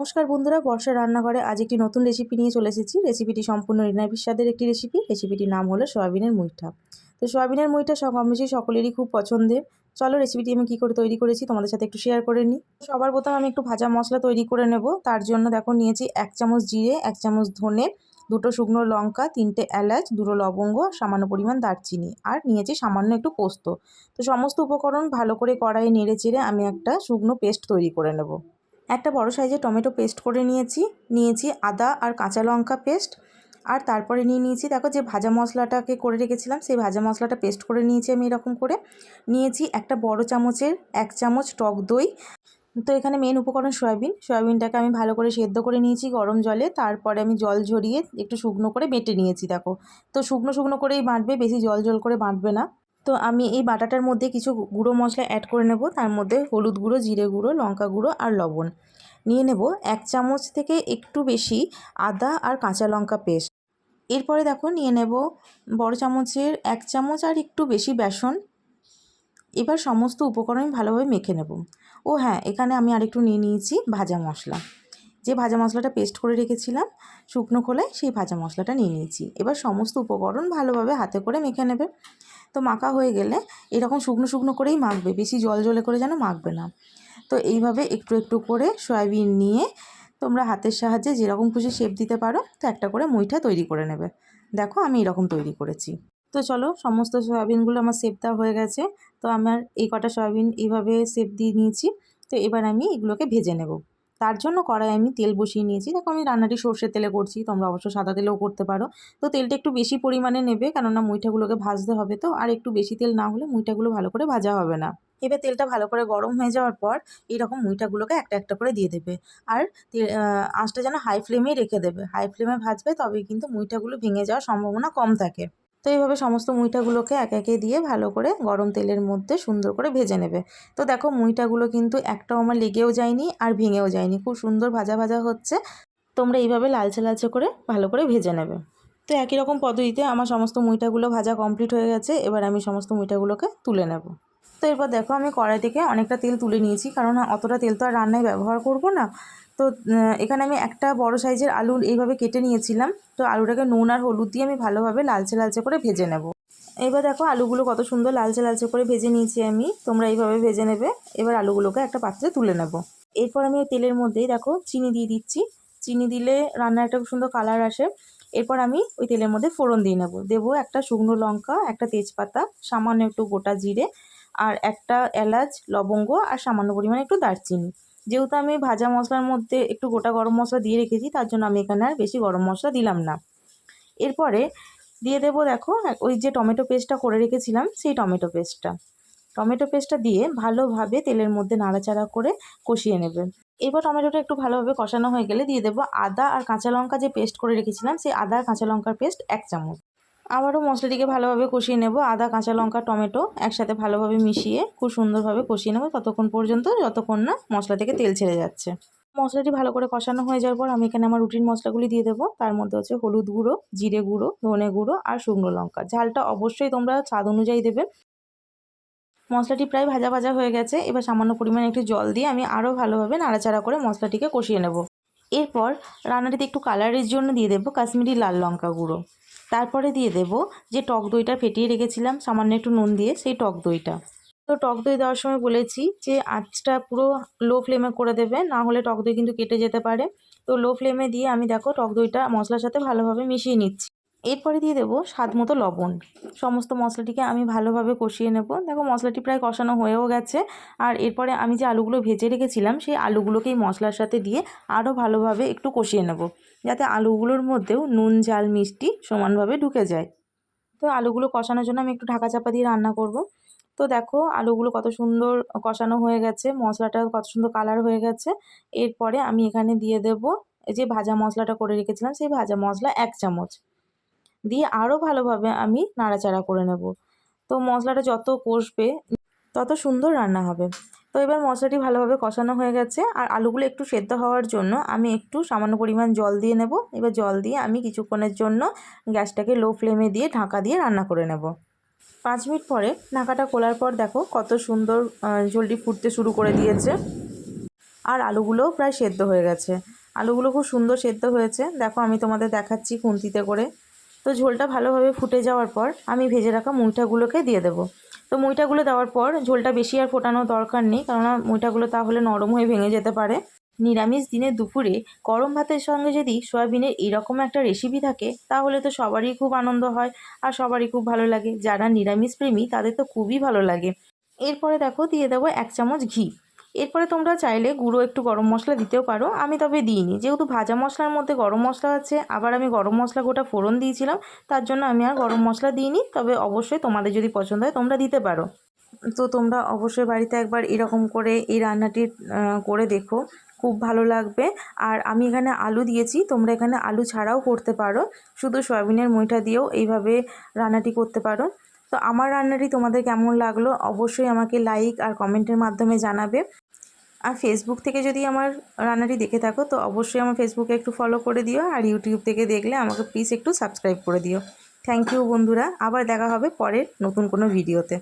নমস্কার বন্ধুরা বর্ষা রান্নাঘরে আজ একটি নতুন রেসিপি নিয়ে চলে এসেছি। রেসিপিটি সম্পূর্ণ নিরামিষ স্বাদের একটি রেসিপি রেসিপিটির নাম হলো সয়াবিনের মুইঠা। তো সয়াবিনের মুইঠা সব বেশি সকলেরই খুব পছন্দের। চলো রেসিপিটি আমি কী করে তৈরি করেছি তোমাদের সাথে একটু শেয়ার করে নিই। সবার প্রথম আমি একটু ভাজা মশলা তৈরি করে নেব। তার জন্য দেখো নিয়েছি এক চামচ জিরে, এক চামচ ধনে, দুটো শুকনো লঙ্কা, তিনটে এলাচ, দুটো লবঙ্গ, সামান্য পরিমাণ দারচিনি আর নিয়েছি সামান্য একটু পোস্ত। তো সমস্ত উপকরণ ভালো করে কড়াইয়ে নেড়ে চেড়ে আমি একটা শুকনো পেস্ট তৈরি করে নেব। একটা বড় সাইজে টমেটো পেস্ট করে নিয়েছি নিয়েছি আদা আর কাঁচা লঙ্কা পেস্ট। আর তারপরে নিয়ে নিয়েছি, দেখো যে ভাজা মশলাটাকে করে রেখেছিলাম, সেই ভাজা মশলাটা পেস্ট করে নিয়েছি আমি এরকম করে। নিয়েছি একটা বড় চামচের এক চামচ টক দই। তো এখানে মেন উপকরণ সয়াবিন। সয়াবিনটাকে আমি ভালো করে সেদ্ধ করে নিয়েছি গরম জলে। তারপরে আমি জল ঝরিয়ে একটু শুকনো করে বেটে নিয়েছি, দেখো। তো শুকনো শুকনো করেই বাঁটবে, বেশি জল জল করে বাঁটবে না। তো আমি এই বাটাটার মধ্যে কিছু গুঁড়ো মশলা অ্যাড করে নেব। তার মধ্যে হলুদ গুঁড়ো, জিরে গুঁড়ো, লঙ্কা গুঁড়ো আর লবণ। নিয়ে নেব এক চামচ থেকে একটু বেশি আদা আর কাঁচা লঙ্কা পেস্ট। এরপরে দেখো নিয়ে নেব বড় চামচের এক চামচ আর একটু বেশি বেসন। এবার সমস্ত উপকরণ ভালোভাবে মেখে নেব। ও হ্যাঁ এখানে আমি আরেকটু নিয়ে নিয়েছি ভাজা মশলা। যে ভাজা মশলাটা পেস্ট করে রেখেছিলাম, শুকনো খোলায় সেই ভাজা মশলাটা নিয়ে নিয়েছি। এবার সমস্ত উপকরণ ভালোভাবে হাতে করে মেখে নেবে। তো মাখা হয়ে গেলে এরকম শুকনো শুকনো করেই মাখবে, বেশি জল জলে করে যেন মাখবে না। তো এইভাবে একটু একটু করে সয়াবিন নিয়ে তোমরা হাতের সাহায্যে যেরকম খুশি শেপ দিতে পারো, তো একটা করে মুইঠা তৈরি করে নেবে। দেখো আমি এরকম তৈরি করেছি। তো চলো সমস্ত সয়াবিনগুলো আমার শেপ দেওয়া হয়ে গেছে। তো আমার এই কটা সয়াবিন এইভাবে শেপ দিয়ে নিয়েছি। তো এবার আমি এগুলোকে ভেজে নেব। তার জন্য কড়াই আমি তেল বসিয়ে নিয়েছি। দেখো, আমি রান্নাটি সর্ষের তেলে করছি, তোমরা অবশ্য সাদা তেলেও করতে পারো। তো তেলটা একটু বেশি পরিমাণে নেবে, কেননা মুইঠাগুলোকে ভাজতে হবে তো, আর একটু বেশি তেল না হলে মুইঠাগুলো ভালো করে ভাজা হবে না। এবার তেলটা ভালো করে গরম হয়ে যাওয়ার পর, এইরকম মুইঠাগুলোকে একটা একটা করে দিয়ে দেবে। আর আঁচটা যেন হাই ফ্লেমেই রেখে দেবে। হাই ফ্লেমে ভাজবে, তবেই কিন্তু মুইঠাগুলো ভেঙে যাওয়ার সম্ভাবনা কম থাকে। তো এইভাবে সমস্ত মুইঠাগুলোকে এক একে দিয়ে ভালো করে গরম তেলের মধ্যে সুন্দর করে ভেজে নেবে। তো দেখো মুইঠাগুলো কিন্তু একটাও আমার লেগেও যায়নি আর ভেঙেও যায়নি। খুব সুন্দর ভাজা ভাজা হচ্ছে। তোমরা এইভাবে লালচে লালচে করে ভালো করে ভেজে নেবে। তো একই রকম পদ্ধতিতে আমার সমস্ত মুইঠাগুলো ভাজা কমপ্লিট হয়ে গেছে। এবার আমি সমস্ত মুইঠাগুলোকে তুলে নেব। তো এরপর দেখো আমি কড়াই থেকে অনেকটা তেল তুলে নিয়েছি। কারণ অতটা তেল তো আর রান্নায় ব্যবহার করব না। তো এখানে আমি একটা বড় সাইজের আলু এইভাবে কেটে নিয়েছিলাম। তো আলুটাকে নুন আর হলুদ দিয়ে আমি ভালোভাবে লালচে লালচে করে ভেজে নেব। এবার দেখো আলুগুলো কত সুন্দর লালচে লালচে করে ভেজে নিয়েছি আমি। তোমরা এইভাবে ভেজে নেবে। এবার আলুগুলোকে একটা পাত্রে তুলে নেব। এরপর আমি তেলের মধ্যেই দেখো চিনি দিয়ে দিচ্ছি। চিনি দিলে রান্নার একটা সুন্দর কালার আসে। এরপর আমি ওই তেলের মধ্যে ফোড়ন দিয়ে নেব। দেবো একটা শুকনো লঙ্কা, একটা তেজপাতা, সামান্য একটু গোটা জিরে, আর একটা এলাচ, লবঙ্গ, আর সামান্য পরিমাণে একটু দারচিনি। যেহেতু আমি ভাজা মশলার মধ্যে একটু গোটা গরম মশলা দিয়ে রেখেছি, তার জন্য আমি এখানে আর বেশি গরম মশলা দিলাম না। এরপরে দিয়ে দেবো দেখো, ওই যে টমেটো পেস্টটা করে রেখেছিলাম, সেই টমেটো পেস্টটা। টমেটো পেস্টটা দিয়ে ভালোভাবে তেলের মধ্যে নাড়াচাড়া করে কষিয়ে নেবে। এবার টমেটোটা একটু ভালোভাবে কষানো হয়ে গেলে দিয়ে দেবো আদা আর কাঁচা লঙ্কা যে পেস্ট করে রেখেছিলাম, সেই আদা আর কাঁচা লঙ্কার পেস্ট এক চামচ। আবারও মশলাটিকে ভালোভাবে কষিয়ে নেব। আদা, কাঁচা লঙ্কা, টমেটো একসাথে ভালোভাবে মিশিয়ে খুব সুন্দরভাবে কষিয়ে নেব। ততক্ষণ পর্যন্ত যতক্ষণ না মশলা থেকে তেল ছেড়ে যাচ্ছে। মশলাটি ভালো করে কষানো হয়ে যাওয়ার পর আমি এখানে আমার রুটিন মশলাগুলি দিয়ে দেবো। তার মধ্যে হচ্ছে হলুদ গুঁড়ো, জিরে গুঁড়ো, ধনে গুঁড়ো আর শুকনো লঙ্কা। ঝালটা অবশ্যই তোমরা স্বাদ অনুযায়ী দেবে। মশলাটি প্রায় ভাজা ভাজা হয়ে গেছে। এবার সামান্য পরিমাণে একটু জল দিয়ে আমি আরও ভালোভাবে নাড়াচাড়া করে মশলাটিকে কষিয়ে নেব। এরপর রান্নাটিতে একটু কালারের জন্য দিয়ে দেবো কাশ্মীরি লাল লঙ্কা গুঁড়ো। তারপরে দিয়ে দেব যে টক দইটা ফেটিয়ে রেখেছিলাম, সামান্য একটু নুন দিয়ে সেই টক দইটা। তো টক দই দেওয়ার সময় বলেছি যে আঁচটা পুরো লো ফ্লেমে করে দেবে, না হলে টক দই কিন্তু কেটে যেতে পারে। তো লো ফ্লেমে দিয়ে আমি দেখো টক দইটা মশলার সাথে ভালোভাবে মিশিয়ে নিচ্ছি। এরপরে দিয়ে দেবো স্বাদ মতো লবণ। সমস্ত মশলাটিকে আমি ভালোভাবে কষিয়ে নেব। দেখো মশলাটি প্রায় কষানো হয়েও গেছে। আর এরপরে আমি যে আলুগুলো ভেজে রেখেছিলাম, সেই আলুগুলোকেই মশলার সাথে দিয়ে আরও ভালোভাবে একটু কষিয়ে নেব। যাতে আলুগুলোর মধ্যেও নুন, ঝাল, মিষ্টি সমানভাবে ঢুকে যায়। তো আলুগুলো কষানোর জন্য আমি একটু ঢাকা চাপা দিয়ে রান্না করব। তো দেখো আলুগুলো কত সুন্দর কষানো হয়ে গেছে মশলাটা কত সুন্দর কালার হয়ে গেছে। এরপরে আমি এখানে দিয়ে দেব যে ভাজা মশলাটা করে রেখেছিলাম, সেই ভাজা মশলা এক চামচ। দিয়ে আরও ভালোভাবে আমি নাড়াচাড়া করে নেব। তো মশলাটা যত কষবে, তত সুন্দর রান্না হবে। তো এবার মশলাটি ভালোভাবে কষানো হয়ে গেছে। আর আলুগুলো একটু সেদ্ধ হওয়ার জন্য আমি একটু সামান্য পরিমাণ জল দিয়ে নেব। এবার জল দিয়ে আমি কিছুক্ষণের জন্য গ্যাসটাকে লো ফ্লেমে দিয়ে ঢাকা দিয়ে রান্না করে নেব। পাঁচ মিনিট পরে ঢাকাটা খোলার পর দেখো কত সুন্দর ঝোলটি ফুটতে শুরু করে দিয়েছে। আর আলুগুলোও প্রায় সেদ্ধ হয়ে গেছে। আলুগুলো খুব সুন্দর সেদ্ধ হয়েছে। দেখো আমি তোমাদের দেখাচ্ছি খুন্তিতে করে। তো ঝোলটা ভালোভাবে ফুটে যাওয়ার পর আমি ভেজে রাখা মুইঠাগুলোকে দিয়ে দেবো। তো মুইঠাগুলো দেওয়ার পর ঝোলটা বেশি আর ফোটানোর দরকার নেই, কেননা মুইঠাগুলো তাহলে নরম হয়ে ভেঙে যেতে পারে। নিরামিষ দিনে দুপুরে গরম ভাতের সঙ্গে যদি সয়াবিনের এরকম একটা রেসিপি থাকে, তাহলে তো সবারই খুব আনন্দ হয় আর সবারই খুব ভালো লাগে। যারা নিরামিষ প্রেমী তাদের তো খুবই ভালো লাগে। এরপরে দেখো, দিয়ে দেবো এক চামচ ঘি। এরপরে তোমরা চাইলে গুঁড়ো একটু গরম মশলা দিতেও পারো। আমি তবে দিইনি। যেহেতু ভাজা মশলার মধ্যে গরম মশলা আছে, আবার আমি গরম মশলা গোটা ফোড়ন দিয়েছিলাম, তার জন্য আমি আর গরম মশলা দিইনি। তবে অবশ্যই তোমাদের যদি পছন্দ হয় তোমরা দিতে পারো। তো তোমরা অবশ্যই বাড়িতে একবার এরকম করে এই রান্নাটি করে দেখো। খুব ভালো লাগবে। আর আমি এখানে আলু দিয়েছি, তোমরা এখানে আলু ছাড়াও করতে পারো। শুধু সয়াবিনের মুইঠা দিয়েও এইভাবে রান্নাটি করতে পারো। তো আমার রান্নাটি তোমাদের কেমন লাগল অবশ্যই আমাকে লাইক আর কমেন্টের মাধ্যমে জানাবে। আর ফেসবুক থেকে যদি আমার রান্নাটি দেখে থাকো, তো অবশ্যই আমার ফেসবুকে একটু ফলো করে দিও আর ইউটিউব থেকে দেখলে আমাকে প্লিজ একটু সাবস্ক্রাইব করে দিও। থ্যাংক ইউ বন্ধুরা। আবার দেখা হবে পরের নতুন কোনো ভিডিওতে